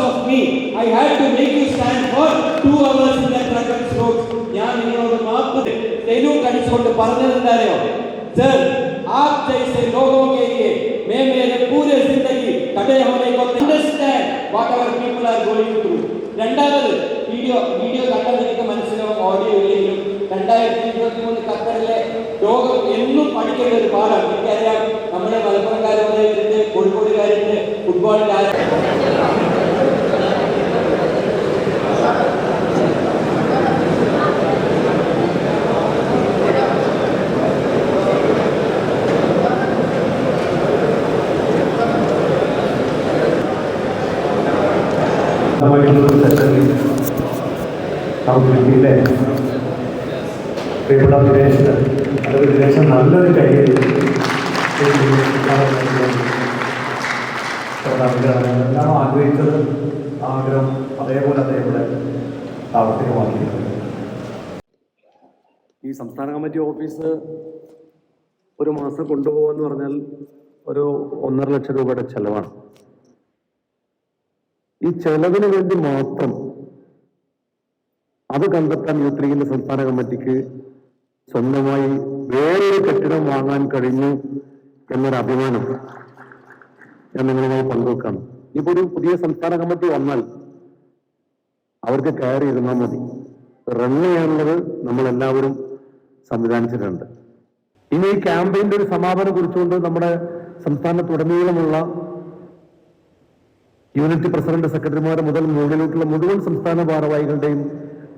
because of me I had to make you stand for two hours in that road ഞാൻ നിങ്ങളോട് മാപ്പ് തെലു കടിച്ചുകൊണ്ട് പറഞ്ഞത് എന്തായോ sir आप जैसे लोगों के लिए मैं मेरे पूरे जिंदगी खड़े होने को understand what our people are going through രണ്ടാമത് വീഡിയോ വീഡിയോ കണ്ടാൽ എനിക്ക് മനസ്സിലാവും ഓഡിയോ ഇല്ലെങ്കിലും രണ്ടായിരത്തി ഇരുപത്തി മൂന്ന് ഖത്തറിലെ ലോകം എന്നും പഠിക്കേണ്ട ഒരു പാഠം എനിക്കറിയാം നമ്മുടെ മലപ്പുറംകാരുണ്ട് കോഴിക്കോടുകാരുണ്ട് ഫുട്ബോളിൽ മായിട്ടുള്ള അവതരിപ്പിയിലെ പ്രിയപ്പെട്ട വിദേശത്ത് അതൊരു വിദേശം നല്ലൊരു കയ്യിൽ എല്ലാം ആഗ്രഹിച്ചത് ആ ആഗ്രഹം അതേപോലെ അതേപോലെ പ്രാവർത്തികമാക്കിയിട്ടുണ്ട് ഈ സംസ്ഥാന കമ്മിറ്റി ഓഫീസ് ഒരു മാസം കൊണ്ടുപോകുമെന്ന് പറഞ്ഞാൽ ഒരു ഒന്നര ലക്ഷം രൂപയുടെ ചെലവാണ്. ഈ ചെലവിന് വേണ്ടി മാത്രം അത് കണ്ടെത്താൻ യൂത്ത് ലീഗിന്റെ സംസ്ഥാന കമ്മിറ്റിക്ക് സ്വന്തമായി വേറൊരു കെട്ടിടം വാങ്ങാൻ കഴിഞ്ഞു എന്നൊരു അഭിമാനം ഞാൻ നിങ്ങളുമായി പങ്കുവെക്കാം. ഇപ്പൊ ഒരു പുതിയ സംസ്ഥാന കമ്മിറ്റി വന്നാൽ അവർക്ക് കയറി ഇരുന്നാൽ മതി. റൺ നമ്മൾ എല്ലാവരും സംവിധാനിച്ചിട്ടുണ്ട്. ഇനി ഈ ക്യാമ്പയിന്റെ ഒരു സമാപനം കുറിച്ചുകൊണ്ട് നമ്മുടെ സംസ്ഥാനത്തുടനീളമുള്ള യൂണിറ്റ് പ്രസിഡന്റ് സെക്രട്ടറിമാർ മുതൽ മുകളിലോട്ടുള്ള മുഴുവൻ സംസ്ഥാന ഭാരവാഹികളുടെയും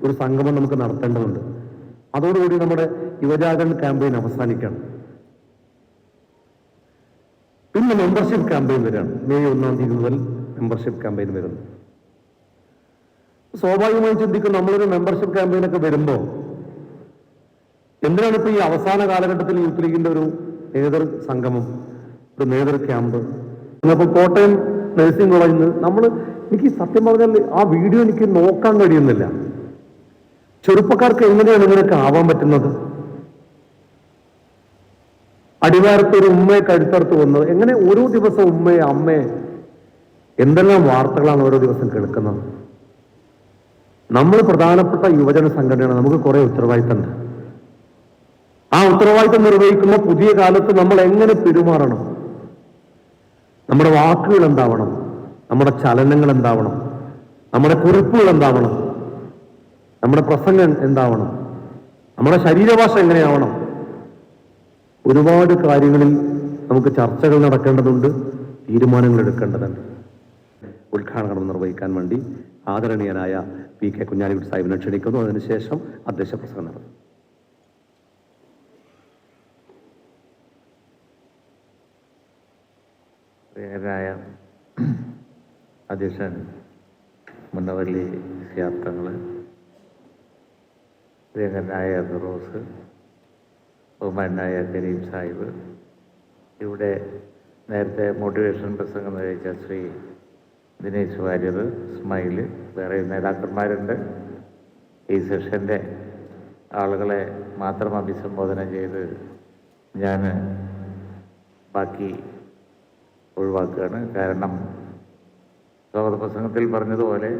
ഒരു സംഗമം നമുക്ക് നടത്തേണ്ടതുണ്ട്. അതോടുകൂടി നമ്മുടെ യുവജാഗരൺ ക്യാമ്പയിൻ അവസാനിക്കണം. പിന്നെ മെമ്പർഷിപ്പ് ക്യാമ്പയിൻ വരികയാണ്. മെയ് ഒന്നാം തീയതി മുതൽ മെമ്പർഷിപ്പ് ക്യാമ്പയിൻ വരുന്നു. സ്വാഭാവികമായി ചിന്തിക്കും നമ്മളൊരു മെമ്പർഷിപ്പ് ക്യാമ്പയിനൊക്കെ വരുമ്പോൾ എന്തിനാണ് ഇപ്പൊ ഈ അവസാന കാലഘട്ടത്തിൽ യൂത്ത് ലീഗിന്റെ ഒരു നേതൃ സംഗമം ഒരു നേതൃ ക്യാമ്പ്? അപ്പോൾ കോട്ടയം നഴ്സിംഗ് കോളേജിൽ നിന്ന് നമ്മൾ എനിക്ക് സത്യം പറഞ്ഞാൽ ആ വീഡിയോ എനിക്ക് നോക്കാൻ കഴിയുന്നില്ല. ചെറുപ്പക്കാർക്ക് എങ്ങനെയാണ് ഇങ്ങനെയൊക്കെ ആവാൻ പറ്റുന്നത്? അടിവാരത്ത് ഒരു ഉമ്മയെ കഴുത്തറുത്ത് വന്നത്. എങ്ങനെ ഓരോ ദിവസം ഉമ്മയെ അമ്മയെ എന്തെല്ലാം വാർത്തകളാണ് ഓരോ ദിവസം കേൾക്കുന്നത്? നമ്മൾ പ്രധാനപ്പെട്ട യുവജന സംഘടനയാണ്. നമുക്ക് കുറെ ഉത്തരവാദിത്തമുണ്ട് ആ ഉത്തരവാദിത്തം നിർവഹിക്കുന്ന പുതിയ കാലത്ത് നമ്മൾ എങ്ങനെ പെരുമാറണം? നമ്മുടെ വാക്കുകൾ എന്താവണം? നമ്മുടെ ചലനങ്ങൾ എന്താവണം? നമ്മുടെ കുറിപ്പുകൾ എന്താവണം? നമ്മുടെ പ്രസംഗം എന്താവണം? നമ്മുടെ ശരീരഭാഷ എങ്ങനെയാവണം? ഒരുപാട് കാര്യങ്ങളിൽ നമുക്ക് ചർച്ചകൾ നടക്കേണ്ടതുണ്ട് തീരുമാനങ്ങൾ എടുക്കേണ്ടതുണ്ട്. ഉദ്ഘാടനം നിർവഹിക്കാൻ വേണ്ടി ആദരണീയനായ പി കെ കുഞ്ഞാലിക്കുട്ടി സാഹിബിനെ ക്ഷണിക്കുന്നു. അതിനുശേഷം അധ്യക്ഷ പ്രസംഗം നടത്തും. പ്രിയരായ അധ്യക്ഷൻ മുന്നവല്ലി യാത്രകൾ പ്രിയങ്കരനായ ഫിറോസ് ബഹുമാനായ കരീം സാഹിബ് ഇവിടെ നേരത്തെ മോട്ടിവേഷൻ പ്രസംഗം നയിച്ച ശ്രീ ദിനേശ് വാര്യർ സ്മൈൽ വേറെ നേതാക്കന്മാരുണ്ട്. ഈ സെഷന്റെ ആളുകളെ മാത്രം അഭിസംബോധന ചെയ്ത് ഞാൻ ബാക്കി ഒഴിവാക്കുകയാണ്. കാരണം സ്വാഗത പ്രസംഗത്തിൽ പറഞ്ഞതുപോലെ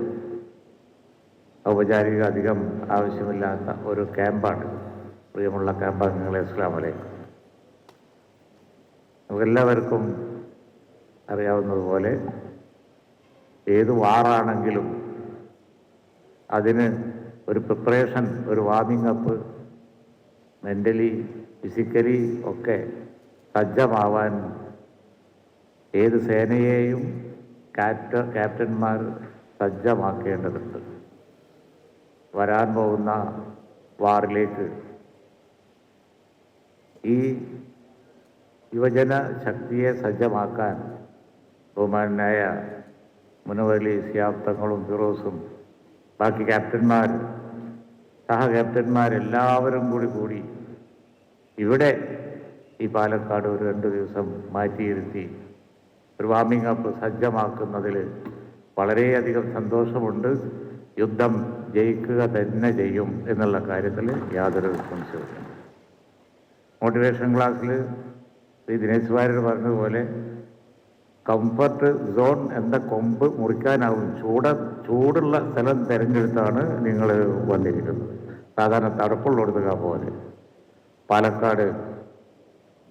ഔപചാരിക അധികം ആവശ്യമില്ലാത്ത ഒരു ക്യാമ്പാണ്. പ്രിയമുള്ള ക്യാമ്പാംഗങ്ങളെ അസ്ലാം വലൈക്കും നമുക്കെല്ലാവർക്കും അറിയാവുന്നതുപോലെ ഏത് വാറാണെങ്കിലും അതിന് ഒരു പ്രിപ്പറേഷൻ ഒരു വാമിംഗ് അപ്പ് മെന്റലി ഫിസിക്കലി ഒക്കെ സജ്ജമാവാൻ ഏത് സേനയെയും ക്യാപ്റ്റ ക്യാപ്റ്റന്മാർ സജ്ജമാക്കേണ്ടതുണ്ട്. വരാൻ പോകുന്ന വാറിലേക്ക്. ഈ യുവജന ശക്തിയെ സജ്ജമാക്കാൻ ബഹുമാനായ മുനവലി സിയാപ്തങ്ങളും ഫിറോസും ബാക്കി ക്യാപ്റ്റന്മാർ സഹ ക്യാപ്റ്റന്മാരെല്ലാവരും കൂടി കൂടി ഇവിടെ ഈ പാലക്കാട് ഒരു രണ്ട് ദിവസം മാറ്റിയിരുത്തി ഒരു വാമിംഗ് അപ്പ് സജ്ജമാക്കുന്നതിൽ വളരെയധികം സന്തോഷമുണ്ട്. യുദ്ധം ജയിക്കുക തന്നെ ചെയ്യും എന്നുള്ള കാര്യത്തിൽ യാതൊരു റെസ്പോൺസിബിലിറ്റി മോട്ടിവേഷൻ ക്ലാസ്സിൽ ശ്രീ ദിനേശ് വാര്യർ പറഞ്ഞതുപോലെ കംഫർട്ട് സോൺ എന്ന കൊമ്പ് മുറിക്കാനാവും. ചൂട ചൂടുള്ള സ്ഥലം തിരഞ്ഞെടുത്താണ് നിങ്ങൾ വന്നിരിക്കുന്നത്. സാധാരണ തണുപ്പുള്ളിടത്തുക പോലെ. പാലക്കാട്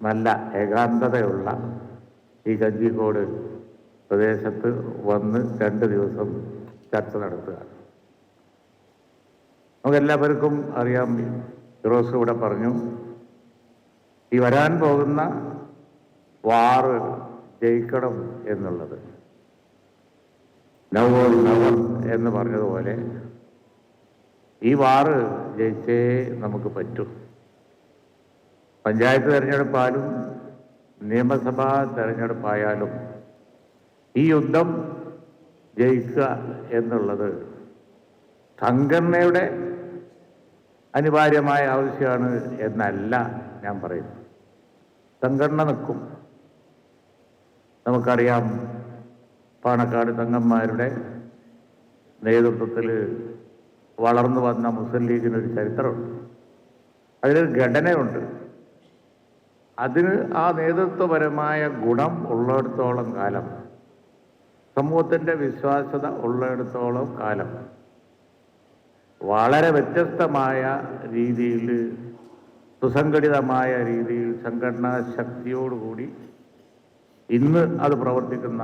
നല്ല ഏകാന്തതയുള്ള ഈ കഞ്ചിക്കോട് പ്രദേശത്ത് വന്ന് രണ്ട് ദിവസം ചർച്ച നടത്തുക നമുക്കെല്ലാവർക്കും അറിയാം ഫിറോസ് ഇവിടെ പറഞ്ഞു ഈ വരാൻ പോകുന്ന വാറ് ജയിക്കണം എന്നുള്ളത്. നവ നവ എന്ന് പറഞ്ഞതുപോലെ ഈ വാറ് ജയിച്ചേ നമുക്ക് പറ്റൂ. പഞ്ചായത്ത് തിരഞ്ഞെടുപ്പാലും നിയമസഭാ തെരഞ്ഞെടുപ്പായാലും ഈ യുദ്ധം ജയിക്കുക എന്നുള്ളത് സംഘടനയുടെ അനിവാര്യമായ ആവശ്യമാണ് എന്നല്ല ഞാൻ പറയുന്നത്. സംഘടന നിൽക്കും. നമുക്കറിയാം പാണക്കാട് തങ്ങന്മാരുടെ നേതൃത്വത്തിൽ വളർന്നു വന്ന മുസ്ലിം ലീഗിനൊരു ചരിത്രമുണ്ട്. അതിനൊരു ഘടനയുണ്ട്. അതിന് ആ നേതൃത്വപരമായ ഗുണം ഉള്ളിടത്തോളം കാലം സമൂഹത്തിന്റെ വിശ്വാസ്യത ഉള്ളിടത്തോളം കാലം വളരെ വ്യത്യസ്തമായ രീതിയിൽ സുസംഘടിതമായ രീതിയിൽ സംഘടനാ ശക്തിയോടുകൂടി ഇന്ന് അത് പ്രവർത്തിക്കുന്ന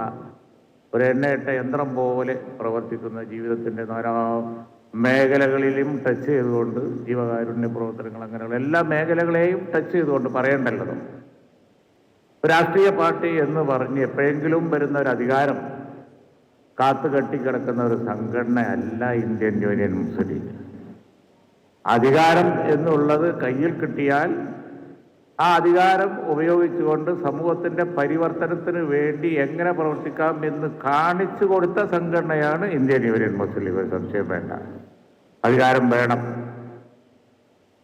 ഒരു എണ്ണയിട്ട യന്ത്രം പോലെ പ്രവർത്തിക്കുന്ന ജീവിതത്തിന്റെ നാനാ മേഖലകളിലും ടച്ച് ചെയ്തുകൊണ്ട് ജീവകാരുണ്യ പ്രവർത്തനങ്ങൾ അങ്ങനെയുള്ള എല്ലാ മേഖലകളെയും ടച്ച് ചെയ്തുകൊണ്ട് പറയേണ്ടല്ലോ. രാഷ്ട്രീയ പാർട്ടി എന്ന് പറഞ്ഞ് എപ്പോഴെങ്കിലും വരുന്ന ഒരു അധികാരം കാത്തു കെട്ടിക്കിടക്കുന്ന ഒരു സംഘടനയല്ല ഇന്ത്യൻ യൂണിയൻ മുസ്ലിം. ലീഗ് അധികാരം എന്നുള്ളത് കയ്യിൽ കിട്ടിയാൽ ആ അധികാരം ഉപയോഗിച്ചുകൊണ്ട് സമൂഹത്തിന്റെ പരിവർത്തനത്തിന് വേണ്ടി എങ്ങനെ പ്രവർത്തിക്കാം എന്ന് കാണിച്ചു കൊടുത്ത സംഘടനയാണ് ഇന്ത്യൻ യൂണിയൻ മുസ്ലിം. ലീഗ് സംശയം വേണ്ട. അധികാരം വേണം.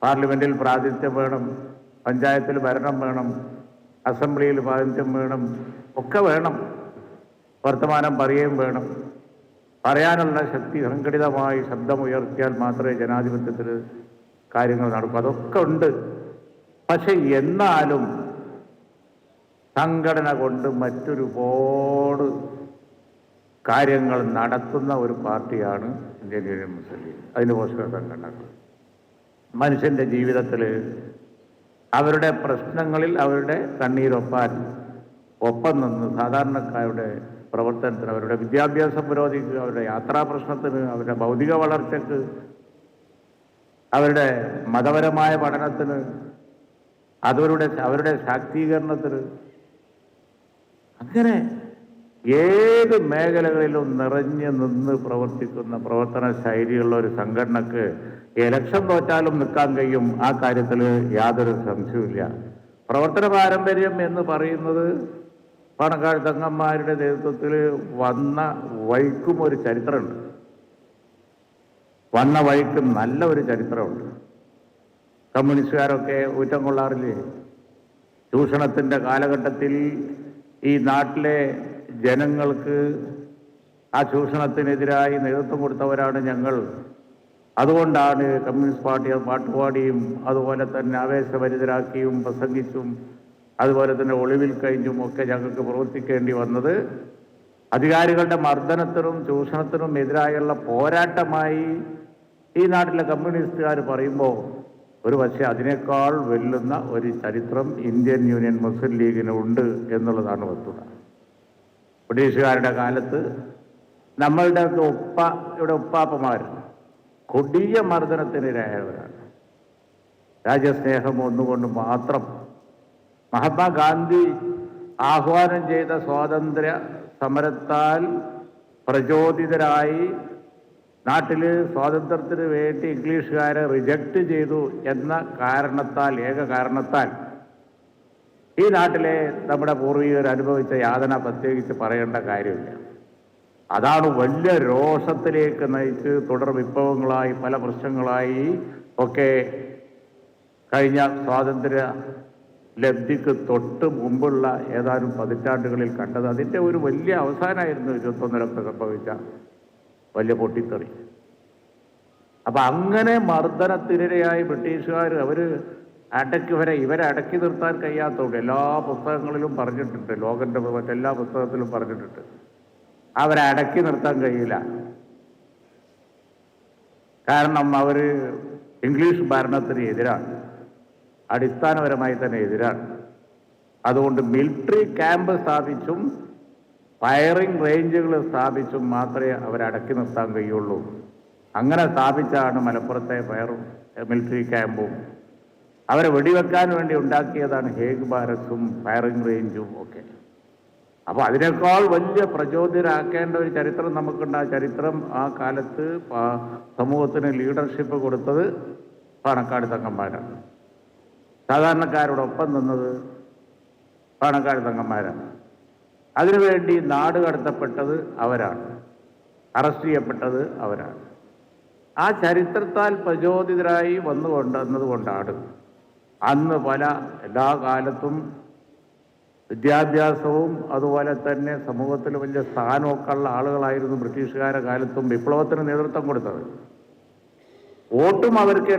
പാർലമെന്റിൽ പ്രാതിനിധ്യം വേണം. പഞ്ചായത്തിൽ ഭരണം വേണം. അസംബ്ലിയിൽ പ്രാതിനിധ്യം വേണം. ഒക്കെ വേണം. വർത്തമാനം പറയുകയും വേണം. പറയാനുള്ള ശക്തി സംഘടിതമായി ശബ്ദമുയർത്തിയാൽ മാത്രമേ ജനാധിപത്യത്തിൽ കാര്യങ്ങൾ നടക്കൂ. അതൊക്കെ ഉണ്ട്. പക്ഷെ എന്നാലും സംഘടന കൊണ്ട് മറ്റൊരുപാട് കാര്യങ്ങൾ നടത്തുന്ന ഒരു പാർട്ടിയാണ് ഇന്ത്യൻ യൂണിയൻ മുസ്ലിം ലീഗ്. അതിന് പോഷക സംഘടനകൾ. മനുഷ്യന്റെ ജീവിതത്തിൽ അവരുടെ പ്രശ്നങ്ങളിൽ അവരുടെ കണ്ണീരൊപ്പാൻ ഒപ്പം നിന്ന് സാധാരണക്കാരുടെ പ്രവർത്തനത്തിന് അവരുടെ വിദ്യാഭ്യാസം പുരോഗതിക്ക് അവരുടെ യാത്രാ പ്രശ്നത്തിന് അവരുടെ ഭൗതിക വളർച്ചയ്ക്ക് അവരുടെ മതപരമായ പഠനത്തിന് അതവരുടെ അവരുടെ ശാക്തീകരണത്തിന് അങ്ങനെ ഏത് മേഖലകളിലും നിറഞ്ഞു നിന്ന് പ്രവർത്തിക്കുന്ന പ്രവർത്തന ശൈലിയുള്ള ഒരു സംഘടനക്ക് ഇലക്ഷൻ തോറ്റാലും നിൽക്കാൻ കഴിയും ആ കാര്യത്തിൽ യാതൊരു സംശയവുമില്ല. പ്രവർത്തന പാരമ്പര്യം എന്ന് പറയുന്നത് പാണക്കാട് തങ്ങന്മാരുടെ നേതൃത്വത്തിൽ വന്ന വഴിക്കും ഒരു ചരിത്രമുണ്ട്. വന്ന വൈക്കും നല്ല ഒരു ചരിത്രമുണ്ട്. കമ്മ്യൂണിസ്റ്റുകാരൊക്കെ ഊറ്റം കൊള്ളാറില്ലേ? ചൂഷണത്തിന്റെ കാലഘട്ടത്തിൽ ഈ നാട്ടിലെ ജനങ്ങൾക്ക് ആ ചൂഷണത്തിനെതിരായി നേതൃത്വം കൊടുത്തവരാണ് ഞങ്ങൾ. അതുകൊണ്ടാണ് കമ്മ്യൂണിസ്റ്റ് പാർട്ടി പാട്ടുപാടിയും അതുപോലെ തന്നെ ആവേശഭരിതരാക്കിയും പ്രസംഗിച്ചും അതുപോലെ തന്നെ ഒളിവിൽ കഴിഞ്ഞും ഒക്കെ ഞങ്ങൾക്ക് പ്രവർത്തിക്കേണ്ടി വന്നത് അധികാരികളുടെ മർദ്ദനത്തിനും ചൂഷണത്തിനും എതിരായുള്ള പോരാട്ടമായി ഈ നാട്ടിലെ കമ്മ്യൂണിസ്റ്റുകാർ പറയുമ്പോൾ ഒരു പക്ഷേ അതിനേക്കാൾ വെല്ലുന്ന ഒരു ചരിത്രം ഇന്ത്യൻ യൂണിയൻ മുസ്ലിം ലീഗിന് ഉണ്ട് എന്നുള്ളതാണ് വസ്തുത. ബ്രിട്ടീഷുകാരുടെ കാലത്ത് നമ്മളുടെ ഉപ്പ ഇവിടെ ഉപ്പാപ്പമാർ കൊടിയ മർദ്ദനത്തിനിരയായവരാണ്. രാജ്യസ്നേഹം ഒന്നുകൊണ്ട് മാത്രം മഹാത്മാഗാന്ധി ആഹ്വാനം ചെയ്ത സ്വാതന്ത്ര്യ സമരത്താൽ പ്രചോദിതരായി നാട്ടിൽ സ്വാതന്ത്ര്യത്തിന് വേണ്ടി ഇംഗ്ലീഷുകാരെ റിജക്റ്റ് ചെയ്തു എന്ന കാരണത്താൽ ഏക കാരണത്താൽ ഈ നാട്ടിലെ നമ്മുടെ പൂർവികർ അനുഭവിച്ച യാതന പ്രത്യേകിച്ച് പറയേണ്ട കാര്യമില്ല. അതാണ് വലിയ രോഷത്തിലേക്ക് നയിച്ച് തുടർ വിപ്ലവങ്ങളായി പല പ്രശ്നങ്ങളായി ഒക്കെ കഴിഞ്ഞ സ്വാതന്ത്ര്യ ലബ്ധിക്ക് തൊട്ട് മുമ്പുള്ള ഏതാനും പതിറ്റാണ്ടുകളിൽ കണ്ടത് അതിന്റെ ഒരു വലിയ അവസാനമായിരുന്നു ഇരുപത്തൊന്നിലൊക്കെ സംഭവിച്ച വലിയ പൊട്ടിത്തെറി. അപ്പൊ അങ്ങനെ മർദ്ദനത്തിനിരയായി ബ്രിട്ടീഷുകാർ അവർ അടക്കി വരെ ഇവരെ അടക്കി നിർത്താൻ കഴിയാത്തതുകൊണ്ട് എല്ലാ പുസ്തകങ്ങളിലും പറഞ്ഞിട്ടുണ്ട് ലോകന്റെ മറ്റെല്ലാ പുസ്തകത്തിലും പറഞ്ഞിട്ടുണ്ട്. അവരെ അടക്കി നിർത്താൻ കഴിയില്ല. കാരണം അവർ ഇംഗ്ലീഷ് ഭരണത്തിന് എതിരാണ് അടിസ്ഥാനപരമായി തന്നെ എതിരാണ്. അതുകൊണ്ട് മിലിറ്ററി ക്യാമ്പ് സ്ഥാപിച്ചും ഫയറിംഗ് റേഞ്ചുകൾ സ്ഥാപിച്ചും മാത്രമേ അവരടക്കി നിർത്താൻ കഴിയുള്ളൂ. അങ്ങനെ സ്ഥാപിച്ചാണ് മലപ്പുറത്തെ ഫയർ മിലിറ്ററി ക്യാമ്പും അവരെ വെടിവെക്കാൻ വേണ്ടി ഉണ്ടാക്കിയതാണ് ഹേഗ് ബാരസും ഫയറിംഗ് റേഞ്ചും ഒക്കെ. അപ്പോൾ അതിനേക്കാൾ വലിയ പ്രചോദിതരാക്കേണ്ട ഒരു ചരിത്രം നമുക്കുണ്ട്. ആ ചരിത്രം ആ കാലത്ത് സമൂഹത്തിന് ലീഡർഷിപ്പ് കൊടുത്തത് പാണക്കാട് തങ്ങന്മാരാണ് സാധാരണക്കാരോടൊപ്പം നിന്നത് പാണക്കാട് തങ്ങന്മാരാണ്. അതിനുവേണ്ടി നാട് കടത്തപ്പെട്ടത് അവരാണ്. അറസ്റ്റ് ചെയ്യപ്പെട്ടത് അവരാണ്. ആ ചരിത്രത്താൽ പ്രചോദിതരായി വന്നുകൊണ്ടെന്നതുകൊണ്ടാണ് അന്ന് പല എല്ലാ കാലത്തും വിദ്യാഭ്യാസവും അതുപോലെ തന്നെ സമൂഹത്തിൽ വലിയ സ്ഥാനമൊക്കെ ഉള്ള ആളുകളായിരുന്നു ബ്രിട്ടീഷുകാരുടെ കാലത്തും വിപ്ലവത്തിന് നേതൃത്വം കൊടുത്തത്. വോട്ടും അവർക്കേ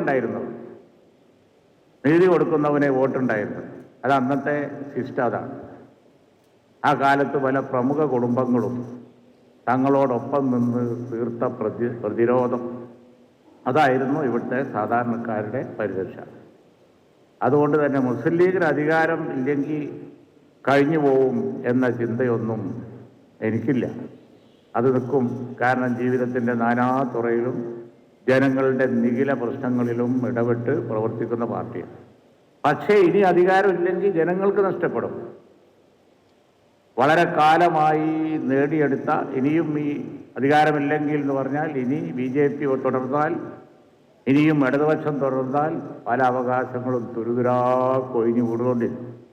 നീതി കൊടുക്കുന്നവനെ വോട്ടുണ്ടായിരുന്നു. അത് അന്നത്തെ സിസ്റ്റം അതാണ്. ആ കാലത്ത് പല പ്രമുഖ കുടുംബങ്ങളും തങ്ങളോടൊപ്പം നിന്ന് തീർത്ത പ്രതി പ്രതിരോധം അതായിരുന്നു ഇവിടുത്തെ സാധാരണക്കാരുടെ പരിരക്ഷ. അതുകൊണ്ട് തന്നെ മുസ്ലിം ലീഗിന് അധികാരം ഇല്ലെങ്കിൽ കഴിഞ്ഞു പോവും എന്ന ചിന്തയൊന്നും എനിക്കില്ല. അത് നിൽക്കും. കാരണം ജീവിതത്തിന്റെ നാനാ തുറയിലും ജനങ്ങളുടെ നിഖില പ്രശ്നങ്ങളിലും ഇടപെട്ട് പ്രവർത്തിക്കുന്ന പാർട്ടിയാണ്. പക്ഷേ ഇനി അധികാരമില്ലെങ്കിൽ ജനങ്ങൾക്ക് നഷ്ടപ്പെടും. വളരെ കാലമായി നേടിയെടുത്ത ഇനിയും ഈ അധികാരമില്ലെങ്കിൽ എന്ന് പറഞ്ഞാൽ ഇനി ബി ജെ പി തുടർന്നാൽ ഇനിയും ഇടതുപക്ഷം തുടർന്നാൽ പല അവകാശങ്ങളും തുരുതുരാ കൊഴിഞ്ഞു കൂടുകൊണ്ടിരിക്കും.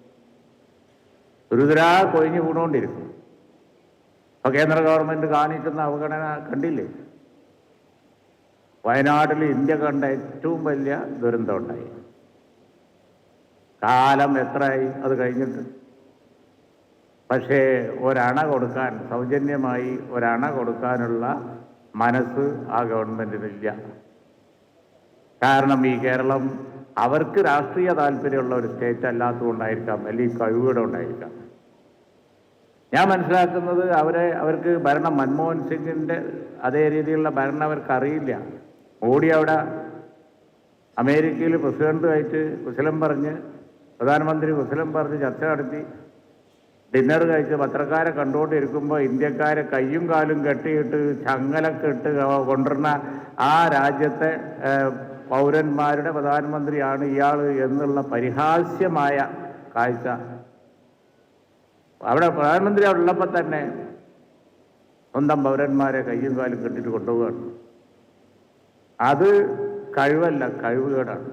തുരുതുരാ കൊഴിഞ്ഞു കൂടുകൊണ്ടിരിക്കും. ഇപ്പോൾ കേന്ദ്ര ഗവൺമെന്റ് കാണിക്കുന്ന അവഗണന കണ്ടില്ലേ? വയനാട്ടിൽ ഇന്ത്യ കണ്ട ഏറ്റവും വലിയ ദുരന്തം ഉണ്ടായി. കാലം എത്രയായി? അത് കഴിഞ്ഞിട്ട്. പക്ഷേ ഒരണ കൊടുക്കാൻ സൗജന്യമായി ഒരണ കൊടുക്കാനുള്ള മനസ്സ് ആ ഗവൺമെന്റിനില്ല കാരണം ഈ കേരളം അവർക്ക് രാഷ്ട്രീയ താല്പര്യമുള്ള ഒരു സ്റ്റേറ്റ് അല്ലാത്തതുകൊണ്ടായിരിക്കാം അല്ലെങ്കിൽ കഴിവുകൂടെ ഉണ്ടായിരിക്കാം ഞാൻ മനസ്സിലാക്കുന്നത് അവരെ അവർക്ക് ഭരണം മൻമോഹൻ സിംഗിന്റെ അതേ രീതിയിലുള്ള ഭരണം അവർക്ക് അറിയില്ല മോഡി അവിടെ അമേരിക്കയിൽ പ്രസിഡന്റുമായിട്ട് കുശലം പറഞ്ഞ് പ്രധാനമന്ത്രി കുശലം പറഞ്ഞ് ചർച്ച നടത്തി. ഡിന്നർ കഴിച്ച് പത്രക്കാരെ കണ്ടുകൊണ്ടിരിക്കുമ്പോൾ ഇന്ത്യക്കാരെ കയ്യും കാലും കെട്ടിയിട്ട് ചങ്ങലൊക്കെ ഇട്ട് കൊണ്ടുവരുന്ന ആ രാജ്യത്തെ പൗരന്മാരുടെ പ്രധാനമന്ത്രിയാണ് ഇയാൾ എന്നുള്ള പരിഹാസ്യമായ കാഴ്ച. അവിടെ പ്രധാനമന്ത്രി അവിടെ ഉള്ളപ്പോൾ തന്നെ സ്വന്തം പൗരന്മാരെ കയ്യും കാലും കെട്ടിട്ട് കൊണ്ടുപോവുകയാണ്. അത് കഴിവല്ല കഴിവുകേടാണ്.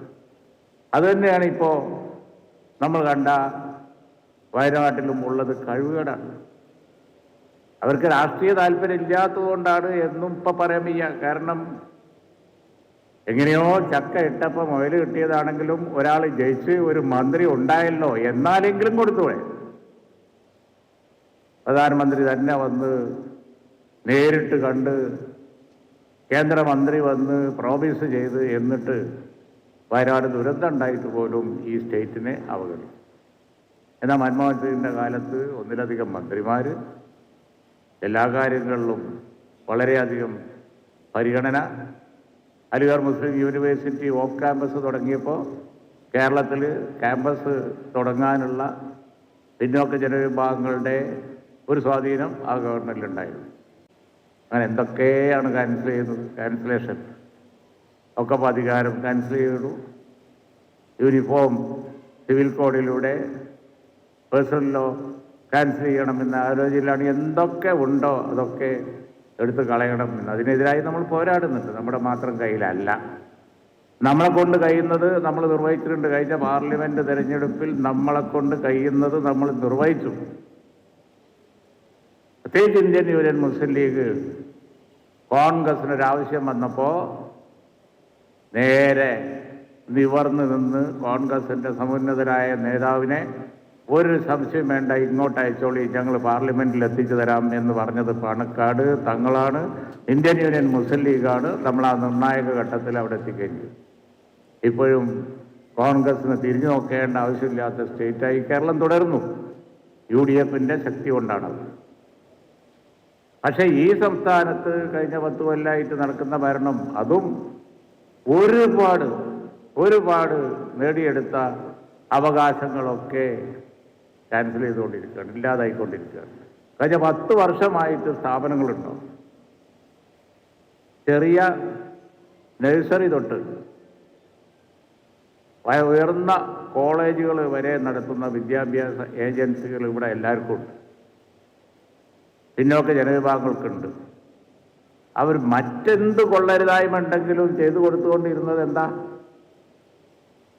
അത് തന്നെയാണ് ഇപ്പോൾ നമ്മൾ കണ്ട വയനാട്ടിലും ഉള്ളത് കഴിവുകേടാണ്. അവർക്ക് രാഷ്ട്രീയ താല്പര്യം ഇല്ലാത്തതുകൊണ്ടാണ് എന്നും ഇപ്പം പറയാൻ വയ്യ. കാരണം എങ്ങനെയോ ചക്ക ഇട്ടപ്പോൾ മൊയൽ കിട്ടിയതാണെങ്കിലും ഒരാൾ ജയിച്ച് ഒരു മന്ത്രി ഉണ്ടായല്ലോ എന്നാലെങ്കിലും കൊടുത്തൂടെ പ്രധാനമന്ത്രി തന്നെ വന്ന് നേരിട്ട് കണ്ട് കേന്ദ്രമന്ത്രി വന്ന് പ്രോമിസ് ചെയ്ത് എന്നിട്ട് വയനാട് ദുരന്തം ഉണ്ടായിട്ട് പോലും ഈ സ്റ്റേറ്റിനെ അവഗണിച്ചു. എന്നാൽ മൻമോഹൻ സിംഗിന്റെ കാലത്ത് ഒന്നിലധികം മന്ത്രിമാർ എല്ലാ കാര്യങ്ങളിലും വളരെയധികം പരിഗണന. Aligarh Muslim University off campus തുടങ്ങിയപ്പോൾ കേരളത്തിൽ ക്യാമ്പസ് തുടങ്ങാനുള്ള പിന്നോക്ക ജനവിഭാഗങ്ങളുടെ ഒരു സ്വാധീനം ആ ഗവൺമെന്റിലുണ്ടായിരുന്നു അങ്ങനെ എന്തൊക്കെയാണ് ക്യാൻസൽ ചെയ്യുന്നത് ക്യാൻസലേഷൻ ഒക്കെ അധികാരം ക്യാൻസൽ ചെയ്തു. യൂണിഫോം സിവിൽ കോഡിലൂടെ പേഴ്സണൽ ലോ ക്യാൻസൽ ചെയ്യണമെന്ന ആലോചനയിലാണ് എന്തൊക്കെ ഉണ്ടോ അതൊക്കെ എടുത്ത് കളയണം എന്ന് അതിനെതിരായി നമ്മൾ പോരാടുന്നുണ്ട്. നമ്മുടെ മാത്രം കയ്യിലല്ല. നമ്മളെ കൊണ്ട് കഴിയുന്നത് നമ്മൾ നിർവഹിച്ചിട്ടുണ്ട്. കഴിഞ്ഞ പാർലമെന്റ് തെരഞ്ഞെടുപ്പിൽ നമ്മളെ കൊണ്ട് കഴിയുന്നത് നമ്മൾ നിർവഹിച്ചു. പ്രത്യേകിച്ച് ഇന്ത്യൻ യൂണിയൻ മുസ്ലിം ലീഗ് കോൺഗ്രസിനൊരാവശ്യം വന്നപ്പോൾ നേരെ നിവർന്ന് നിന്ന് കോൺഗ്രസിന്റെ സമുന്നതരായ നേതാവിനെ ഒരു സംശയം വേണ്ട ഇങ്ങോട്ട് അയച്ചോളി ഞങ്ങൾ പാർലമെന്റിൽ എത്തിച്ചു തരാം എന്ന് പറഞ്ഞത് പണക്കാട് തങ്ങളാണ്. ഇന്ത്യൻ യൂണിയൻ മുസ്ലിം ലീഗാണ്. നമ്മൾ ആ നിർണായക ഘട്ടത്തിൽ അവിടെ എത്തിക്കഴിഞ്ഞു ഇപ്പോഴും കോൺഗ്രസിന് തിരിഞ്ഞു നോക്കേണ്ട ആവശ്യമില്ലാത്ത സ്റ്റേറ്റായി കേരളം തുടരുന്നു യു ഡി എഫിന്റെ ശക്തി കൊണ്ടാണത്. പക്ഷേ ഈ സംസ്ഥാനത്ത് കഴിഞ്ഞ പത്ത് കൊല്ലമായിട്ട് നടക്കുന്ന ഭരണം അതും ഒരുപാട് ഒരുപാട് നേടിയെടുത്ത അവകാശങ്ങളൊക്കെ ക്യാൻസൽ ചെയ്തുകൊണ്ടിരിക്കുകയാണ് ഇല്ലാതായിക്കൊണ്ടിരിക്കുകയാണ്. കഴിഞ്ഞ പത്ത് വർഷമായിട്ട് സ്ഥാപനങ്ങളുണ്ടോ? ചെറിയ നഴ്സറി തൊട്ട് ഉയർന്ന കോളേജുകൾ വരെ നടത്തുന്ന വിദ്യാഭ്യാസ ഏജൻസികൾ ഇവിടെ എല്ലാവർക്കും ഉണ്ട്. പിന്നോക്ക ജനവിഭാഗങ്ങൾക്കുണ്ട്. അവർ മറ്റെന്ത് കൊള്ളരുതായ്മ ഉണ്ടെങ്കിലും ചെയ്തു കൊടുത്തുകൊണ്ടിരുന്നത് എന്താ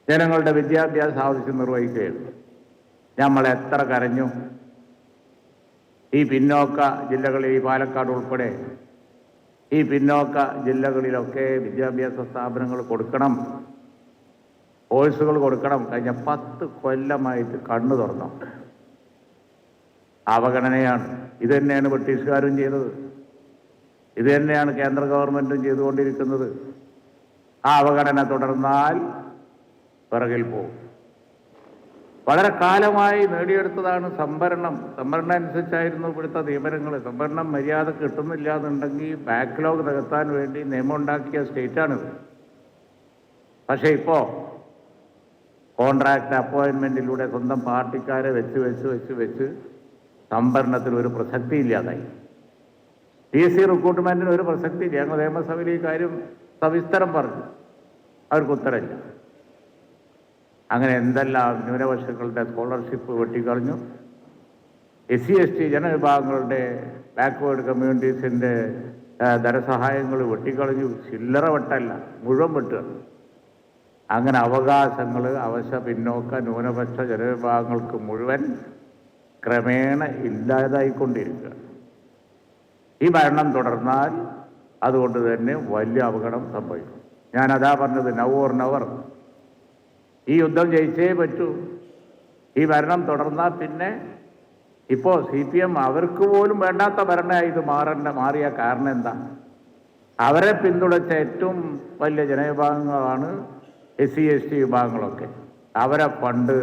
ജനങ്ങളുടെ വിദ്യാഭ്യാസ ആവശ്യം നിർവഹിക്കുകയുള്ളൂ നമ്മൾ എത്ര കരഞ്ഞു. ഈ പിന്നോക്ക ജില്ലകളിൽ ഈ പാലക്കാട് ഉൾപ്പെടെ ഈ പിന്നോക്ക ജില്ലകളിലൊക്കെ വിദ്യാഭ്യാസ സ്ഥാപനങ്ങൾ കൊടുക്കണം. കോഴ്സുകൾ കൊടുക്കണം. കഴിഞ്ഞ പത്ത് കൊല്ലമായിട്ട് കണ്ണു തുറന്നു. അവഗണനയാണ്. ഇത് തന്നെയാണ് ബ്രിട്ടീഷുകാരും ചെയ്തത്. ഇത് തന്നെയാണ് കേന്ദ്ര ഗവൺമെന്റും ചെയ്തുകൊണ്ടിരിക്കുന്നത്. ആ അവഗണന തുടർന്നാൽ പിറകിൽ പോകും. വളരെ കാലമായി നേടിയെടുത്തതാണ് സംഭരണം. സംഭരണം അനുസരിച്ചായിരുന്നു ഇവിടുത്തെ നിയമനങ്ങൾ സംഭരണം മര്യാദ കിട്ടുന്നില്ല എന്നുണ്ടെങ്കിൽ ബാക്ക്ലോഗ് നികത്താൻ വേണ്ടി നിയമം ഉണ്ടാക്കിയ സ്റ്റേറ്റാണിത്. പക്ഷേ ഇപ്പോൾ കോൺട്രാക്ട് അപ്പോയിൻമെന്റിലൂടെ സ്വന്തം പാർട്ടിക്കാരെ വെച്ച് വെച്ച് വെച്ച് വെച്ച് സംഭരണത്തിൽ ഒരു പ്രസക്തി ഇല്ലാതായി. പി സി റിക്രൂട്ട്മെന്റിന് ഒരു പ്രസക്തി ഇല്ല. ഞങ്ങൾ നിയമസഭയിൽ ഈ കാര്യം സവിസ്തരം പറഞ്ഞു. അവർക്ക് ഉത്തരമില്ല. അങ്ങനെ എന്തെല്ലാം ന്യൂനപക്ഷങ്ങളുടെ സ്കോളർഷിപ്പ് വെട്ടിക്കളഞ്ഞു. എസ് സി എസ് ടി ജനവിഭാഗങ്ങളുടെ ബാക്ക്വേർഡ് കമ്മ്യൂണിറ്റീസിന്റെ ധനസഹായങ്ങൾ വെട്ടിക്കളഞ്ഞു. ചില്ലറ വെട്ടല്ല മുഴുവൻ വെട്ടുക. അങ്ങനെ അവകാശങ്ങൾ അവശ പിന്നോക്ക ന്യൂനപക്ഷ ജനവിഭാഗങ്ങൾക്ക് മുഴുവൻ ക്രമേണ ഇല്ലാതായിക്കൊണ്ടിരിക്കുക. ഈ ഭരണം തുടർന്നാൽ അതുകൊണ്ട് തന്നെ വലിയ അപകടം സംഭവിക്കും. ഞാൻ അതാ പറഞ്ഞത് നൗ ഓർ നവർ ഈ യുദ്ധം ജയിച്ചേ പറ്റൂ. ഈ ഭരണം തുടർന്നാൽ പിന്നെ ഇപ്പോൾ സി പി എം അവർക്ക് പോലും വേണ്ടാത്ത ഭരണമായി ഇത് മാറേണ്ട മാറിയ കാരണം എന്താ? അവരെ പിന്തുണച്ച ഏറ്റവും വലിയ ജനവിഭാഗങ്ങളാണ് എസ് സി എസ് ടി വിഭാഗങ്ങളൊക്കെ. അവരെ ഫണ്ട്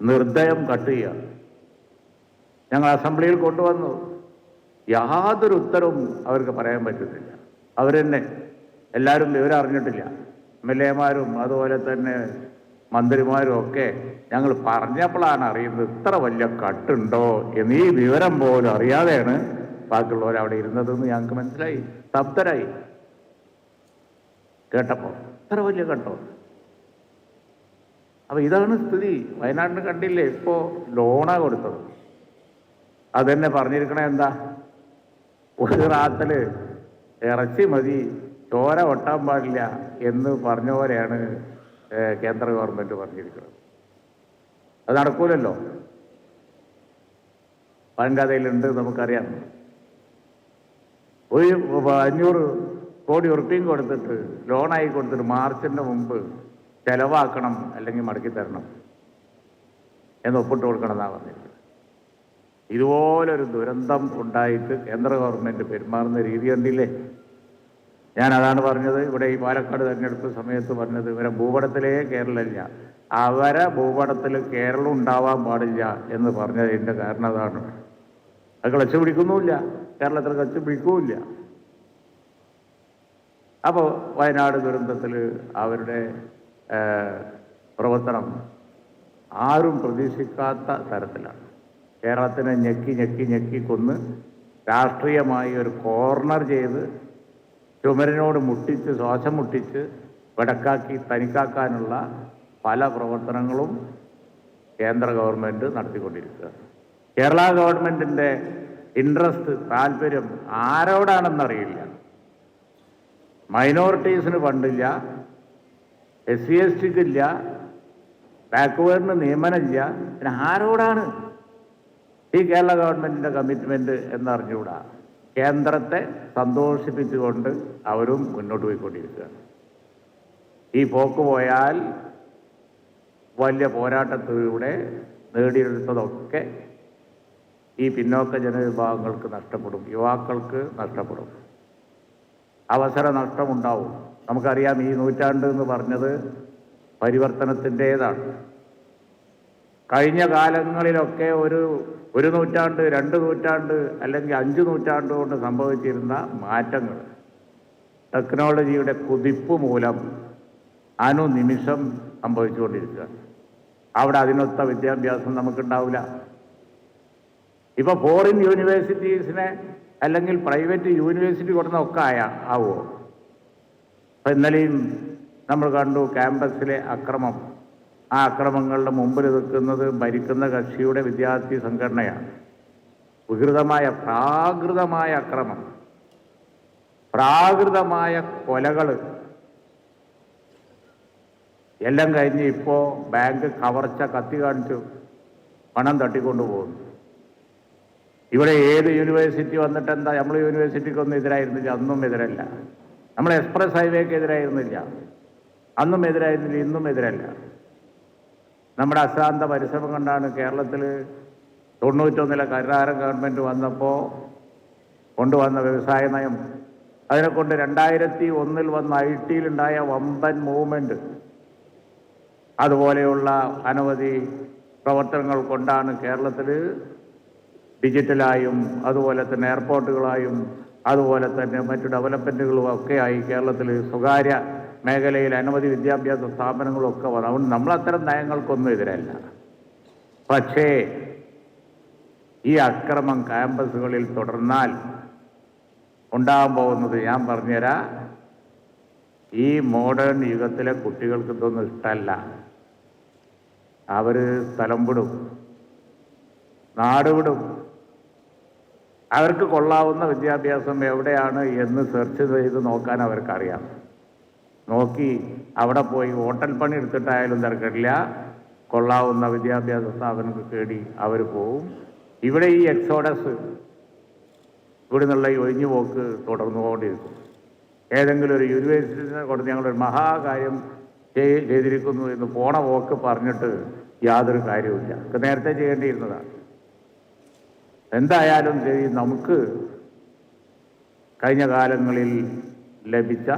നിർദ്ദയം കട്ട് ചെയ്യുക. ഞങ്ങൾ അസംബ്ലിയിൽ കൊണ്ടുവന്നു. യാതൊരു ഉത്തരവും അവർക്ക് പറയാൻ പറ്റുന്നില്ല അവരെന്നെ എല്ലാവരും വിവരം അറിഞ്ഞിട്ടില്ല. എം എൽ എമാരും അതുപോലെ തന്നെ മന്ത്രിമാരും ഒക്കെ ഞങ്ങൾ പറഞ്ഞപ്പോഴാണ് അറിയുന്നത് ഇത്ര വലിയ കട്ടുണ്ടോ എന്ന് ഈ വിവരം പോലും അറിയാതെയാണ് ബാക്കിയുള്ളവർ അവിടെ ഇരുന്നതെന്ന് ഞങ്ങൾക്ക് മനസ്സിലായി. തപ്തരായി. കേട്ടപ്പോൾ ഇത്ര വലിയ കട്ടോ? അപ്പൊ ഇതാണ് സ്ഥിതി. വയനാട്ടിന് കണ്ടില്ലേ? ഇപ്പോ ലോണാ കൊടുത്തത്. അതെന്നെ പറഞ്ഞിരിക്കണ എന്താ? ഒരു ഇറച്ചി മതി ചോര ഒട്ടാൻ പാടില്ല എന്ന് പറഞ്ഞ പോലെയാണ് കേന്ദ്ര ഗവൺമെന്റ് പറഞ്ഞിരിക്കുന്നത്. അത് നടക്കൂലല്ലോ. പഴങ്കഥയിലുണ്ട് നമുക്കറിയാം. ഒരു അഞ്ഞൂറ് കോടി ഉറുപ്പിയും കൊടുത്തിട്ട് ലോണായി കൊടുത്തിട്ട് മാർച്ചിന്റെ മുമ്പ് ചെലവാക്കണം അല്ലെങ്കിൽ മടക്കി തരണം എന്ന് ഒപ്പിട്ട് കൊടുക്കണം എന്നാണ് പറഞ്ഞിരിക്കുന്നത്. ഇതുപോലൊരു ദുരന്തം ഉണ്ടായിട്ട് കേന്ദ്ര ഗവൺമെന്റ് പെരുമാറുന്ന രീതി കണ്ടില്ലേ? ഞാൻ അതാണ് പറഞ്ഞത് ഇവിടെ ഈ പാലക്കാട് തെരഞ്ഞെടുപ്പ് സമയത്ത് പറഞ്ഞത് ഇവരെ ഭൂപടത്തിലേ കേരളമില്ല. അവരെ ഭൂപടത്തിൽ കേരളം ഉണ്ടാവാൻ പാടില്ല എന്ന് പറഞ്ഞതിന്റെ കാരണം അതാണ്. അത് ക്ലച്ച് പിടിക്കുന്നുമില്ല. കേരളത്തിൽ ക്ലച്ച് പിടിക്കുമില്ല. അപ്പോൾ വയനാട് ദുരന്തത്തിൽ അവരുടെ പ്രവർത്തനം ആരും പ്രതീക്ഷിക്കാത്ത തരത്തിലാണ്. കേരളത്തിനെ ഞെക്കി ഞെക്കി ഞെക്കി കൊന്ന് രാഷ്ട്രീയമായി ഒരു കോർണർ ചെയ്ത് ചുമരനോട് മുട്ടിച്ച് ശ്വാസം മുട്ടിച്ച് വടക്കാക്കി തനിക്കാക്കാനുള്ള പല പ്രവർത്തനങ്ങളും കേന്ദ്ര ഗവൺമെന്റ് നടത്തിക്കൊണ്ടിരിക്കുക. കേരള ഗവൺമെന്റിന്റെ ഇൻട്രസ്റ്റ് താല്പര്യം ആരോടാണെന്നറിയില്ല. മൈനോറിറ്റീസിന് ഫണ്ടില്ല. എസ് സി എസ് ടിക്കില്ല ബാക്ക്വേർഡിന് നിയമനമില്ല. പിന്നെ ആരോടാണ് ഈ കേരള ഗവൺമെന്റിന്റെ കമ്മിറ്റ്മെന്റ് എന്നറിഞ്ഞുകൂടാ. കേന്ദ്രത്തെ സന്തോഷിപ്പിച്ചുകൊണ്ട് അവരും മുന്നോട്ട് പോയിക്കൊണ്ടിരിക്കുകയാണ്. ഈ പോക്ക് പോയാൽ വലിയ പോരാട്ടത്തിലൂടെ നേടിയെടുത്തതൊക്കെ ഈ പിന്നോക്ക ജനവിഭാഗങ്ങൾക്ക് നഷ്ടപ്പെടും. യുവാക്കൾക്ക് നഷ്ടപ്പെടും. അവസര നഷ്ടമുണ്ടാവും. നമുക്കറിയാം ഈ നൂറ്റാണ്ട് എന്ന് പറഞ്ഞത് പരിവർത്തനത്തിന്റേതാണ്. കഴിഞ്ഞ കാലങ്ങളിലൊക്കെ ഒരു ഒരു നൂറ്റാണ്ട് രണ്ട് നൂറ്റാണ്ട് അല്ലെങ്കിൽ അഞ്ച് നൂറ്റാണ്ട് കൊണ്ട് സംഭവിച്ചിരുന്ന മാറ്റങ്ങൾ. ടെക്നോളജിയുടെ കുതിപ്പ് മൂലം അനുനിമിഷം സംഭവിച്ചുകൊണ്ടിരിക്കുക. അവിടെ അതിനൊത്ത വിദ്യാഭ്യാസം നമുക്കുണ്ടാവില്ല. ഇപ്പൊ ഫോറിൻ യൂണിവേഴ്സിറ്റീസിനെ അല്ലെങ്കിൽ പ്രൈവറ്റ് യൂണിവേഴ്സിറ്റി കൊടുക്കുന്നതൊക്കെ ആയ ആവുമോ ഇന്നലെയും നമ്മൾ കണ്ടു ക്യാമ്പസിലെ അക്രമം. ആ അക്രമങ്ങളുടെ മുമ്പിൽ നിൽക്കുന്നത് ഭരിക്കുന്ന കക്ഷിയുടെ വിദ്യാർത്ഥി സംഘടനയാണ്. വികൃതമായ പ്രാകൃതമായ അക്രമം. പ്രാകൃതമായ കൊലകൾ എല്ലാം കഴിഞ്ഞ് ഇപ്പോൾ ബാങ്ക് കവർച്ച കത്തി കാണിച്ചു പണം തട്ടിക്കൊണ്ടു പോകുന്നു. ഇവിടെ ഏത് യൂണിവേഴ്സിറ്റി വന്നിട്ട് എന്താ? നമ്മൾ യൂണിവേഴ്സിറ്റിക്കൊന്നും എതിരായിരുന്നില്ല അന്നും എതിരല്ല. നമ്മൾ എക്സ്പ്രസ് ഹൈവേക്ക് എതിരായിരുന്നില്ല അന്നും എതിരായിരുന്നില്ല ഇന്നും എതിരല്ല. നമ്മുടെ അശ്രാന്ത പരിശ്രമം കൊണ്ടാണ് കേരളത്തിൽ തൊണ്ണൂറ്റൊന്നിലെ കരുണാകരൻ ഗവൺമെന്റ് വന്നപ്പോൾ കൊണ്ടുവന്ന വ്യവസായ നയം. അതിനെക്കൊണ്ട് രണ്ടായിരത്തി ഒന്നിൽ വന്ന ഐ ടിയിലുണ്ടായ വമ്പൻ മൂവ്മെന്റ് അതുപോലെയുള്ള അനവധി പ്രവർത്തനങ്ങൾ കൊണ്ടാണ് കേരളത്തിൽ ഡിജിറ്റലായും അതുപോലെ തന്നെ എയർപോർട്ടുകളായും അതുപോലെ തന്നെ മറ്റു ഡെവലപ്മെന്റുകളും ഒക്കെയായി കേരളത്തിൽ സ്വകാര്യ മേഖലയിൽ അനവധി വിദ്യാഭ്യാസ സ്ഥാപനങ്ങളും ഒക്കെ വന്നു. അതുകൊണ്ട് നമ്മൾ അത്തരം നയങ്ങൾക്കൊന്നും എതിരല്ല. പക്ഷേ ഈ അക്രമം ക്യാമ്പസുകളിൽ തുടർന്നാൽ ഉണ്ടാകാൻ പോകുന്നത് ഞാൻ പറഞ്ഞുതരാ ഈ മോഡേൺ യുഗത്തിലെ കുട്ടികൾക്ക് ഇതൊന്നും ഇഷ്ടമല്ല. അവർ സ്ഥലം വിടും നാട് വിടും. അവർക്ക് കൊള്ളാവുന്ന വിദ്യാഭ്യാസം എവിടെയാണ് എന്ന് സെർച്ച് ചെയ്ത് നോക്കാൻ അവർക്കറിയാം. നോക്കി അവിടെ പോയി ഹോട്ടൽ പണി എടുത്തിട്ടായാലും തിരക്കില്ല. കൊള്ളാവുന്ന വിദ്യാഭ്യാസ സ്ഥാപനങ്ങൾ കേടി അവർ പോവും. ഇവിടെ ഈ എക്സോഡസ് ഇവിടെ നിന്നുള്ള ഈ ഒഴിഞ്ഞു പോക്ക് തുടർന്നുകൊണ്ടിരിക്കും ഏതെങ്കിലും ഒരു യൂണിവേഴ്സിറ്റിനെ കൊണ്ട് ഞങ്ങളൊരു മഹാകാര്യം ചെയ്തിരിക്കുന്നു എന്ന് പോണ പോക്ക് പറഞ്ഞിട്ട് യാതൊരു കാര്യവുമില്ല. ഒക്കെ നേരത്തെ ചെയ്യേണ്ടിയിരുന്നതാണ്. എന്തായാലും ശരി നമുക്ക് കഴിഞ്ഞ കാലങ്ങളിൽ ലഭിച്ച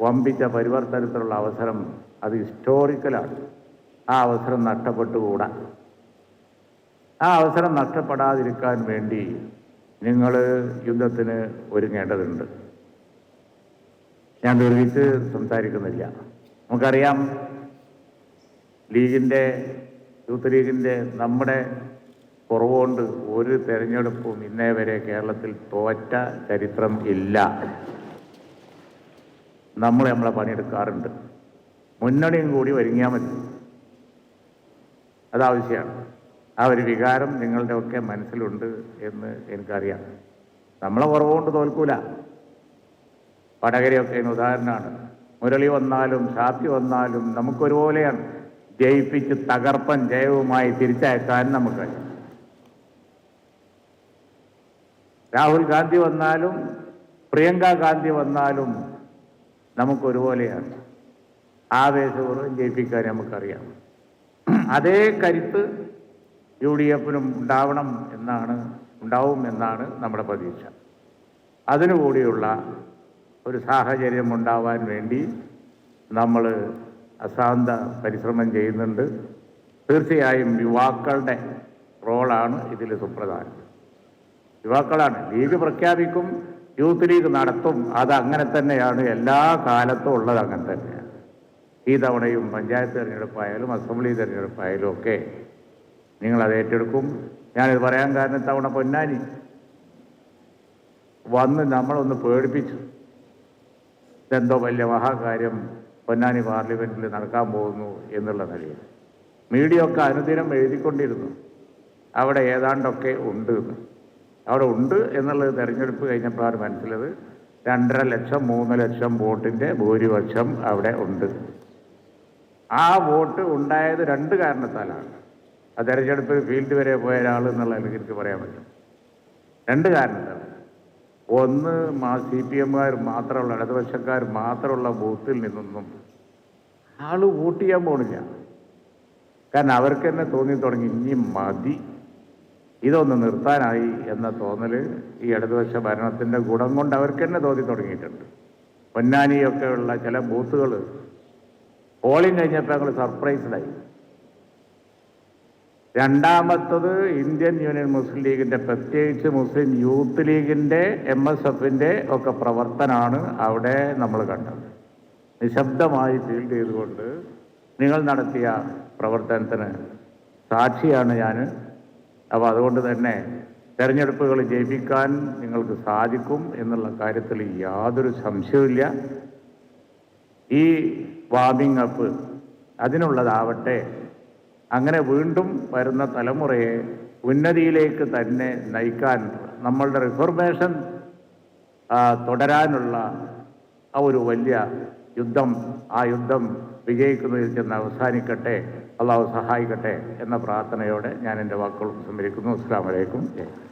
വമ്പിച്ച പരിവർത്തനത്തിലുള്ള അവസരം അത് ഹിസ്റ്റോറിക്കലാണ് ആ അവസരം നഷ്ടപ്പെട്ടുകൂടാ. ആ അവസരം നഷ്ടപ്പെടാതിരിക്കാൻ വേണ്ടി നിങ്ങൾ യുദ്ധത്തിന് ഒരുങ്ങേണ്ടതുണ്ട്. ഞാൻ ദീർഘിച്ച് സംസാരിക്കുന്നില്ല. നമുക്കറിയാം ലീഗിന്റെ യൂത്ത് ലീഗിന്റെ നമ്മുടെ കുറവുകൊണ്ട് ഒരു തെരഞ്ഞെടുപ്പും ഇന്നേ വരെ കേരളത്തിൽ തോറ്റ ചരിത്രം ഇല്ല. നമ്മൾ നമ്മളെ പണിയെടുക്കാറുണ്ട്. മുന്നണിയും കൂടി ഒരുങ്ങിയാൽ മതി. അതാവശ്യമാണ് ആ ഒരു വികാരം നിങ്ങളുടെ ഒക്കെ മനസ്സിലുണ്ട് എന്ന് എനിക്കറിയാം. നമ്മളെ കുറവുകൊണ്ട് തോൽക്കൂല. വടകരയൊക്കെ അതിന് ഉദാഹരണമാണ്. മുരളി വന്നാലും ഷാപ്പി വന്നാലും നമുക്കൊരുപോലെയാണ്. ജയിപ്പിച്ച് തകർപ്പൻ ജയവുമായി തിരിച്ചയക്കാൻ നമുക്ക് രാഹുൽ ഗാന്ധി വന്നാലും പ്രിയങ്ക ഗാന്ധി വന്നാലും നമുക്കൊരുപോലെയാണ്. ആവേശപൂർവം ജയിപ്പിക്കാൻ നമുക്കറിയാം. അതേ കരുത്ത് യു ഡി എഫിനും ഉണ്ടാവണം എന്നാണ് ഉണ്ടാവും എന്നാണ് നമ്മുടെ പ്രതീക്ഷ. അതിനുകൂടിയുള്ള ഒരു സാഹചര്യം ഉണ്ടാവാൻ വേണ്ടി നമ്മൾ അശാന്ത പരിശ്രമം ചെയ്യുന്നുണ്ട്. തീർച്ചയായും യുവാക്കളുടെ റോളാണ് ഇതിൽ സുപ്രധാനം. യുവാക്കളാണ്. ലീഗ് പ്രഖ്യാപിക്കും യൂത്ത് ലീഗ് നടത്തും. അത് അങ്ങനെ തന്നെയാണ്. എല്ലാ കാലത്തും ഉള്ളത് അങ്ങനെ തന്നെയാണ്. ഈ തവണയും പഞ്ചായത്ത് തിരഞ്ഞെടുപ്പായാലും അസംബ്ലി തിരഞ്ഞെടുപ്പായാലും ഒക്കെ നിങ്ങളത് ഏറ്റെടുക്കും. ഞാനിത് പറയാൻ കാരണം തവണ പൊന്നാനി വന്ന് നമ്മളൊന്ന് പേടിപ്പിച്ചു. ഇതെന്തോ വലിയ മഹാകാര്യം. പൊന്നാനി പാർലമെന്റിൽ നടക്കാൻ പോകുന്നു എന്നുള്ള നിലയിൽ. മീഡിയ ഒക്കെ അനുദിനം എഴുതിക്കൊണ്ടിരുന്നു. അവിടെ ഏതാണ്ടൊക്കെ ഉണ്ട് എന്ന്. അവിടെ ഉണ്ട് എന്നുള്ളത് തെരഞ്ഞെടുപ്പ് കഴിഞ്ഞപ്പോഴാണ് മനസ്സിലത് രണ്ടര ലക്ഷം മൂന്ന് ലക്ഷം വോട്ടിന്റെ ഭൂരിപക്ഷം അവിടെ ഉണ്ട്. ആ വോട്ട് ഉണ്ടായത് രണ്ട് കാരണത്താലാണ്. ആ തെരഞ്ഞെടുപ്പിൽ ഫീൽഡ് വരെ പോയ ഒരാൾ എന്നുള്ള എനിക്ക് പറയാൻ പറ്റും. രണ്ട് കാരണത്താണ്. ഒന്ന് മാ സി പി എമ്മുകാർ മാത്രമുള്ള ഇടതുപക്ഷക്കാർ മാത്രമുള്ള ബൂത്തിൽ നിന്നൊന്നും ആൾ വോട്ട് ചെയ്യാൻ പോണില്ല. കാരണം അവർക്ക് തന്നെ തോന്നി തുടങ്ങി ഇനി മതി. ഇതൊന്ന് നിർത്താനായി എന്ന തോന്നൽ ഈ ഇടതുപക്ഷ ഭരണത്തിന്റെ ഗുണം കൊണ്ട് അവർക്ക് തന്നെ തോന്നി തുടങ്ങിയിട്ടുണ്ട്. പൊന്നാനിയൊക്കെയുള്ള ചില ബൂത്തുകൾ പോളിംഗ് കഴിഞ്ഞപ്പോൾ ഞങ്ങൾ സർപ്രൈസ്ഡായി രണ്ടാമത്തത് ഇന്ത്യൻ യൂണിയൻ മുസ്ലിം ലീഗിന്റെ പ്രത്യേകിച്ച് മുസ്ലിം യൂത്ത് ലീഗിന്റെ എം എസ് എഫിന്റെ ഒക്കെ പ്രവർത്തനമാണ് അവിടെ നമ്മൾ കണ്ടത്. നിശബ്ദമായി ഫീൽഡ് ചെയ്തുകൊണ്ട് നിങ്ങൾ നടത്തിയ പ്രവർത്തനത്തിന് സാക്ഷിയാണ് ഞാൻ അപ്പോൾ അതുകൊണ്ട് തന്നെ തെരഞ്ഞെടുപ്പുകൾ ജയിപ്പിക്കാൻ നിങ്ങൾക്ക് സാധിക്കും എന്നുള്ള കാര്യത്തിൽ യാതൊരു സംശയവുമില്ല. ഈ വാമിംഗ് അപ്പ് അതിനുള്ളതാവട്ടെ അങ്ങനെ വീണ്ടും വരുന്ന തലമുറയെ ഉന്നതിയിലേക്ക് തന്നെ നയിക്കാൻ നമ്മളുടെ റിഫോർമേഷൻ തുടരാനുള്ള ആ ഒരു വലിയ യുദ്ധം ആ യുദ്ധം വിജയിക്കുന്നതിൽ ചെന്ന് അവസാനിക്കട്ടെ അള്ളാഹു സഹായിക്കട്ടെ എന്ന പ്രാർത്ഥനയോടെ ഞാൻ എന്റെ വാക്കുകൾ സംഭരിക്കുന്നു. അസ്സാം വലൈക്കും ജയ്